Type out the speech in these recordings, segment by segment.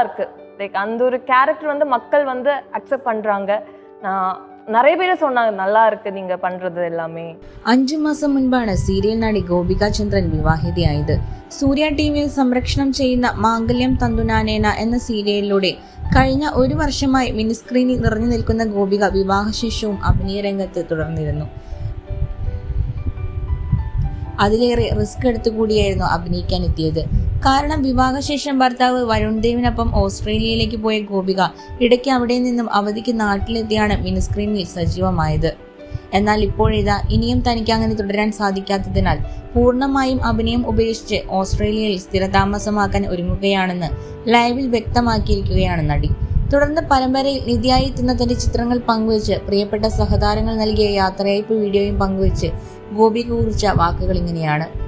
இருக்கு லைக் அந்த ஒரு கேரக்டர் வந்து மக்கள் வந்து அக்செப்ட் பண்றாங்க நான் நிறைய பேர் சொன்னாங்க நல்லா இருக்கு நீங்க பண்றது எல்லாமே അഞ്ചു മാസം മുൻപാണ് സീരിയൽ നടി ഗോപിക ചന്ദ്രൻ വിവാഹിതയായത് സൂര്യ ടി വിയിൽ സംരക്ഷണം ചെയ്യുന്ന മാംഗല്യം തന്തുനാനേന എന്ന സീരിയലിലൂടെ കഴിഞ്ഞ ഒരു വർഷമായി മിനിസ്ക്രീനിൽ നിറഞ്ഞു നിൽക്കുന്ന ഗോപിക വിവാഹശേഷവും അഭിനയ രംഗത്ത് തുടർന്നിരുന്നു അതിലേറെ റിസ്ക് എടുത്തുകൂടിയായിരുന്നു അഭിനയിക്കാൻ എത്തിയത് കാരണം വിവാഹശേഷം ഭർത്താവ് വരുൺ ദേവിനൊപ്പം ഓസ്ട്രേലിയയിലേക്ക് പോയ ഗോപിക ഇടയ്ക്ക് അവിടെ നിന്നും അവധിക്ക് നാട്ടിലെത്തിയാണ് മിനിസ്ക്രീനിൽ സജീവമായത്. എന്നാൽ ഇപ്പോഴിതാ ഇനിയും തനിക്ക് അങ്ങനെ തുടരാൻ സാധിക്കാത്തതിനാൽ പൂർണമായും അഭിനയം ഉപേക്ഷിച്ച് ഓസ്ട്രേലിയയിൽ സ്ഥിരതാമസമാക്കാൻ ഒരുങ്ങുകയാണെന്ന് ലൈവിൽ വ്യക്തമാക്കിയിരിക്കുകയാണ് നടി. തുടർന്ന് പരമ്പരയിൽ നിധിയായി എത്തുന്ന തന്റെ ചിത്രങ്ങൾ പങ്കുവച്ച് പ്രിയപ്പെട്ട സഹതാരങ്ങൾ നൽകിയ യാത്രയയപ്പ് വീഡിയോയും പങ്കുവച്ച് ഗോപിക കുറിച്ച വാക്കുകൾ ഇങ്ങനെയാണ്.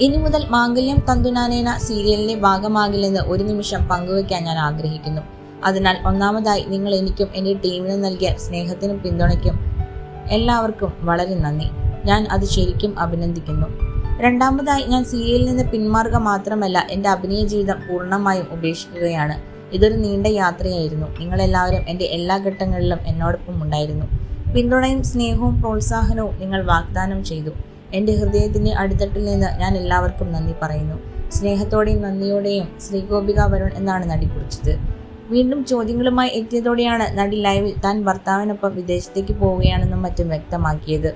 ഇനി മുതൽ മാംഗല്യം തന്തുനാനേന സീരിയലിന്റെ ഭാഗമാകില്ലെന്ന് ഒരു നിമിഷം പങ്കുവെക്കാൻ ഞാൻ ആഗ്രഹിക്കുന്നു. അതിനാൽ ഒന്നാമതായി നിങ്ങൾ എനിക്കും എന്റെ ടീമിനും നൽകിയ സ്നേഹത്തിനും പിന്തുണയ്ക്കും. എല്ലാവർക്കും വളരെ നന്ദി. ഞാൻ അത് ശരിക്കും അഭിനന്ദിക്കുന്നു. രണ്ടാമതായി ഞാൻ സീരിയലിൽ നിന്ന് പിന്മാറുക മാത്രമല്ല എന്റെ അഭിനയ ജീവിതം പൂർണമായും ഉപേക്ഷിക്കുകയാണ്. ഇതൊരു നീണ്ട യാത്രയായിരുന്നു. നിങ്ങൾ എല്ലാവരും എന്റെ എല്ലാ ഘട്ടങ്ങളിലും എന്നോടൊപ്പം ഉണ്ടായിരുന്നു. പിന്തുണയും സ്നേഹവും പ്രോത്സാഹനവും നിങ്ങൾ വാഗ്ദാനം ചെയ്തു. എന്റെ ഹൃദയത്തിന്റെ അടിത്തട്ടിൽ നിന്ന് ഞാൻ എല്ലാവർക്കും നന്ദി പറയുന്നു. സ്നേഹത്തോടെയും നന്ദിയോടെയും ശ്രീഗോപിക വരുൺ എന്നാണ് നടി കുറിച്ചത്. വീണ്ടും ചോദ്യങ്ങളുമായി എത്തിയതോടെയാണ് നടി ലൈവിൽ താൻ ഭർത്താവിനൊപ്പം വിദേശത്തേക്ക് പോവുകയാണെന്നും മറ്റും വ്യക്തമാക്കിയത്.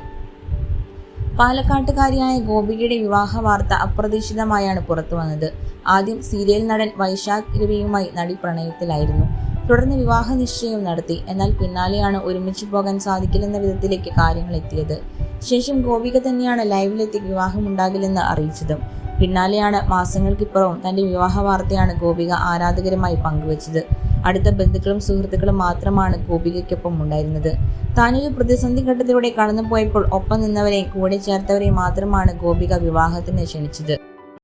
പാലക്കാട്ടുകാരിയായ ഗോപികയുടെ വിവാഹ വാർത്ത അപ്രതീക്ഷിതമായാണ് പുറത്തു വന്നത്. ആദ്യം സീരിയൽ നടൻ വൈശാഖ് രവിയുമായി നടി പ്രണയത്തിലായിരുന്നു. തുടർന്ന് വിവാഹ നിശ്ചയം നടത്തി. എന്നാൽ പിന്നാലെയാണ് ഒരുമിച്ച് പോകാൻ സാധിക്കില്ലെന്ന വിധത്തിലേക്ക് കാര്യങ്ങൾ എത്തിയത്. ശേഷം ഗോപിക തന്നെയാണ് ലൈവിലെത്തി വിവാഹമുണ്ടാകില്ലെന്ന് അറിയിച്ചതും. പിന്നാലെയാണ് മാസങ്ങൾക്കിപ്പുറവും തന്റെ വിവാഹ വാർത്തയാണ് ഗോപിക ആരാധകരുമായി പങ്കുവച്ചത്. അടുത്ത ബന്ധുക്കളും സുഹൃത്തുക്കളും മാത്രമാണ് ഗോപികയ്ക്കൊപ്പം ഉണ്ടായിരുന്നത്. താനൊരു പ്രതിസന്ധി ഘട്ടത്തിലൂടെ കടന്നുപോയപ്പോൾ ഒപ്പം നിന്നവരെയും കൂടെ ചേർത്തവരെയും മാത്രമാണ് ഗോപിക വിവാഹത്തിന് ക്ഷണിച്ചത്.